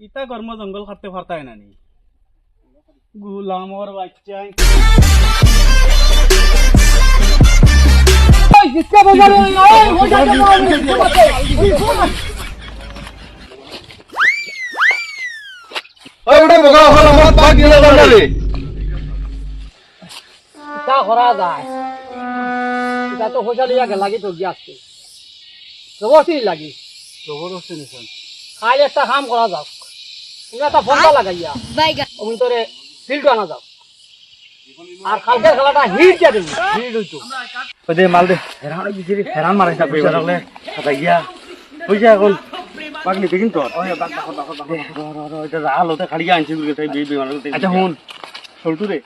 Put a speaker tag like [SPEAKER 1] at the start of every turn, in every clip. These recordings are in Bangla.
[SPEAKER 1] ইতা কর্ম জঙ্গল কাটতে পারতাই না নি? গুলামর বাচ্চা
[SPEAKER 2] লাগি জবরদস্তি লাগি।
[SPEAKER 1] জবরদস্তি নিছেন
[SPEAKER 2] খাইলে একটা কাম করা যাক তুমি একটা ফোনটা লাগাইয়া ওই তোরে ফিল্ড আনা যাও আর কালকের খেলাটা হিট দিয়া দিবি। হিট হইতো।
[SPEAKER 1] ওই দে মাল দে। হেরান বিচিরি হেরান মারাই থাকবে এবার রাখলে কথা গিয়া? পয়সা এখন পাগলি দেখিন তো। এটা আলোতে খাড়িয়া আনছি তাই বি বিমান আচ্ছা হুন। সল্টু রে।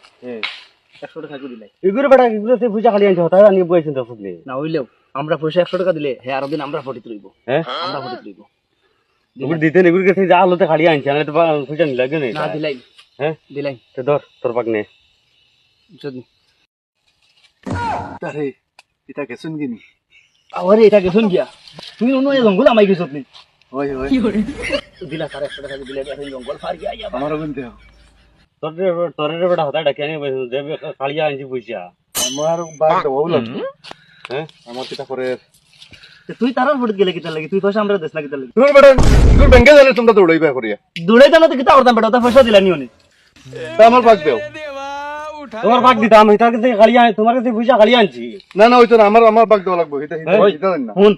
[SPEAKER 1] একশো টাকা দিলাই। এগুলো বেটা এগুলো তুই পয়সা খালি আনছো তাই আনি বইছেন তো ফুটলে।
[SPEAKER 2] না হইলেও আমরা পয়সা একশো টাকা দিলে হ্যাঁ আরও দিন আমরা ফটিত রইব।
[SPEAKER 1] হ্যাঁ?
[SPEAKER 2] আমরা ফটিত রইব।
[SPEAKER 1] এগুলো দিতেন এগুলো কাছে যা আলোতে খাড়িয়া আনছি? আমি তো পয়সা নিলা কেন
[SPEAKER 2] না দিলাই।
[SPEAKER 1] হ্যাঁ?
[SPEAKER 2] দিলাই।
[SPEAKER 1] তো ধর তোর পাক নে।
[SPEAKER 3] আরে এটা গেছুন কিনি
[SPEAKER 2] আরে এটা গেছুন গিয়া? তুমি অন্য জঙ্গল আমাই গেছত নি
[SPEAKER 3] ওই ওই।
[SPEAKER 2] দিলা সাড়ে একশো টাকা দিলে এখন জঙ্গল ফার গিয়া
[SPEAKER 3] আমারও কিনতে
[SPEAKER 1] তোর তোর বেটা হতা ডাকি আনি দেবে খাড়িয়া আনছি পয়সা।
[SPEAKER 3] আমার বাদ দেবো
[SPEAKER 1] হ্যাঁ?
[SPEAKER 3] আমার কিটা করে
[SPEAKER 2] তুই তারার ফটিত গেলে কিতা লাগি? তুই পয়সা আমরা দেশ না কিতা লাগি?
[SPEAKER 3] তোর বেটা তোর ব্যাংকে জানে তোমরা দৌড়াইবা করিয়া
[SPEAKER 2] দূরে জানো তো কিতা করতাম বেটা? ওটা পয়সা দিলা নিও নি
[SPEAKER 3] তা আমার পাক দেও।
[SPEAKER 1] তোমার পাক দিতাম এটা কাছে খালি আনি তোমার কাছে পয়সা খালি আনছি।
[SPEAKER 3] না না ওইতো না আমার আমার পাক দেওয়া লাগবে
[SPEAKER 1] ওই।
[SPEAKER 3] এটা দেন না।
[SPEAKER 2] হুন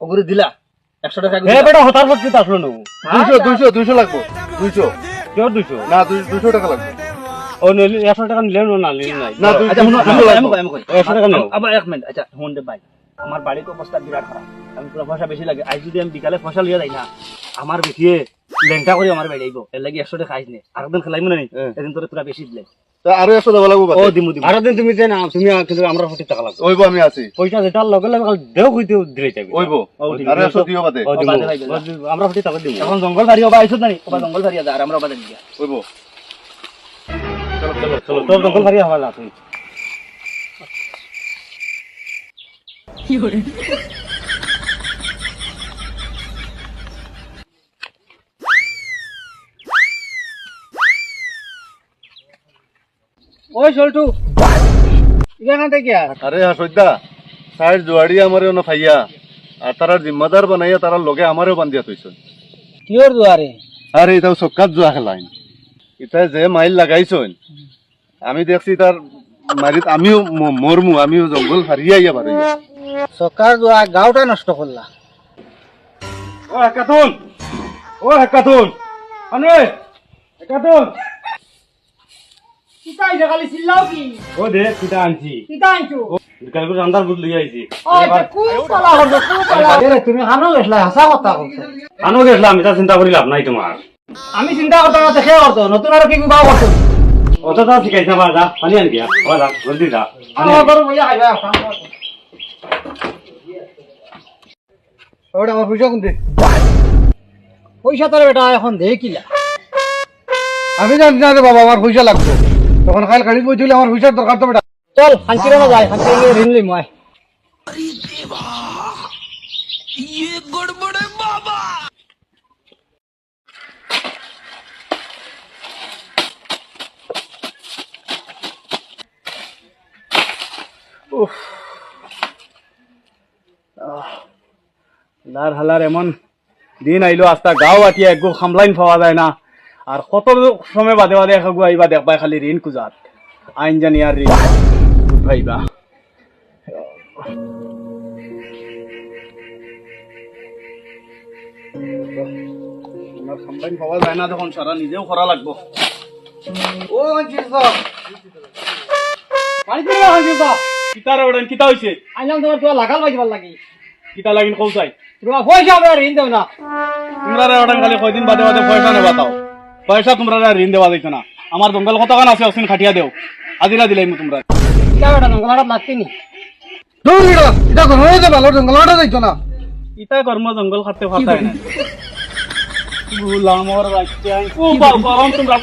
[SPEAKER 2] ওগুলো দিলা একশো টাকা
[SPEAKER 1] হে বেটা হতার পর কি আসলো না?
[SPEAKER 3] দুইশো দুইশো দুইশো লাগবে দুইশো।
[SPEAKER 1] কেউ দুইশো?
[SPEAKER 3] না দুই- দুইশো টাকা লাগবে।
[SPEAKER 1] ও নিলে একশো টাকা নিলে না নিলে
[SPEAKER 3] না দুই-
[SPEAKER 2] আচ্ছা শুনো
[SPEAKER 3] দুইশো লাগবে।
[SPEAKER 1] একশো টাকা নাও।
[SPEAKER 2] আবার এক মিনিট আচ্ছা হুন দে ভাই আমার বাড়ির অবস্থা বিরাট খারাপ। আমি পুরো পয়সা বেশি লাগে। আজ যদি আমি বিকালে পয়সা লিয়ে যাই না আমার বেশিয়ে লেংটা করে আমার বাড়ি আইব। এর লাগি একশো টাকা আইস নে। আর একদিন খেলাইম না নি?
[SPEAKER 3] হ্যাঁ।
[SPEAKER 2] এদিন তোরে পুরা বেশি দিলে।
[SPEAKER 3] আরও একশো দেওয়া লাগবে
[SPEAKER 2] ও দিমু দিমু।
[SPEAKER 1] আরও দিন তুমি যে না তুমি কিন্তু আমরা প্রতি টাকা লাগবে।
[SPEAKER 3] ওইব আমি আছি।
[SPEAKER 1] পয়সা যেটা লগে লগে খালি দেও কইতে দিলে যাবে।
[SPEAKER 3] ওইব।
[SPEAKER 2] ও, ঠিক
[SPEAKER 3] আরও একশো দিও বাদে।
[SPEAKER 1] ও দিমু।
[SPEAKER 2] বাদে ভাই, বাদে।
[SPEAKER 1] ও দিমু। আমরা প্রতি টাকা দিব।
[SPEAKER 2] এখন জঙ্গল বাড়ি হবা আইছত না ওবা জঙ্গল বাড়ি আছে আর আমরা বাদে দিয়া
[SPEAKER 3] ওইব।
[SPEAKER 1] চলো চলো তোর দখল ভারি হওয়া না তুমি
[SPEAKER 2] ওই সল্টু এখানে থেকে
[SPEAKER 3] আরে হাসদা সাইড জোয়াড়ি আমারে ফাইয়া। আর তারা জিম্মাদার বানাইয়া তারা লগে আমারেও বান্ধিয়া থইছে
[SPEAKER 2] কিয়র দুয়ারে
[SPEAKER 3] আরে এটাও চক্কাত যোৱা খেলাইন এটা যে মাইল লাগাইছইন আমি দেখছি তার মারিত আমিও মরমু আমিও জঙ্গল হারিয়ে আইয়া পারি
[SPEAKER 2] সরকার দুয়া গাঁওটা নষ্ট করলা।
[SPEAKER 1] ও হেকাতুন ও হেকাতুন আনে হেকাতুন
[SPEAKER 2] কিতা আইছে খালি চিল্লাও কি?
[SPEAKER 1] ও দে কিটা আনছি।
[SPEAKER 2] কিতা আইছো
[SPEAKER 1] কাল করে আন্দার বুঝ লই আইছি।
[SPEAKER 2] তুমি হানো গেছলা হাসা কথা কইছো।
[SPEAKER 1] আনো গেছিলাম এটা চিন্তা করি লাভ নাই তোমার
[SPEAKER 2] আমি চিন্তা করতে করতে খেয়ে করতো নতুন আর কি বিবাহ করতো
[SPEAKER 1] অত তা শিখাইছ বা যা পানি আন গিয়া ও যা জলদি যা
[SPEAKER 2] আমার বড় মজা আইবা ওটা আমার পয়সা কোনতে? পয়সা তোর বেটা এখন দে কিলা
[SPEAKER 3] আমি জানি না রে বাবা আমার পয়সা লাগতো তখন খাইল গাড়ি বইছিলে আমার পয়সার দরকার তো বেটা।
[SPEAKER 2] চল হাঞ্চিরে না যায় হাঞ্চিরে ঋণ লই মই
[SPEAKER 1] লার হালার এমন দিন আইলো আস্তা গাঁও আটিয়া একগু খামলাইন পাওয়া যায় না। আর কত সময় বাদে বাদে একাগু আইবা দেখবাই খালি ঋণ কুজাত আইন জানি আর ঋণ। ভাইবা। খামলাইন পাওয়া যায় না তখন সারা নিজেও করা লাগবো।
[SPEAKER 2] ও পানি
[SPEAKER 1] কিতার ওড়েন কিতা হইছে
[SPEAKER 2] আইলাম তোমার তোরা লাগাল বাজিবার লাগি?
[SPEAKER 1] কিতা লাগিন কৌসাই
[SPEAKER 2] তোমরা পয়সা আমরা ঋণ দেব না।
[SPEAKER 1] তোমরা ওড়েন খালি কয়দিন বাদে বাদে পয়সা নেবা তাও। পয়সা তোমরা ঋণ দেওয়া যাইছে না। আমার জঙ্গল কতখান আছে অসিন খাটিয়া দেও। আজিরা দিলাই মু তোমরা।
[SPEAKER 2] কিতা বেটা জঙ্গলাটা লাগতে নি?
[SPEAKER 3] এটা কোনো ভালো জঙ্গলটা যাইতো না?
[SPEAKER 1] ইটা কর্ম জঙ্গল না গুলামর বাচ্চা খুব গরম তোমরা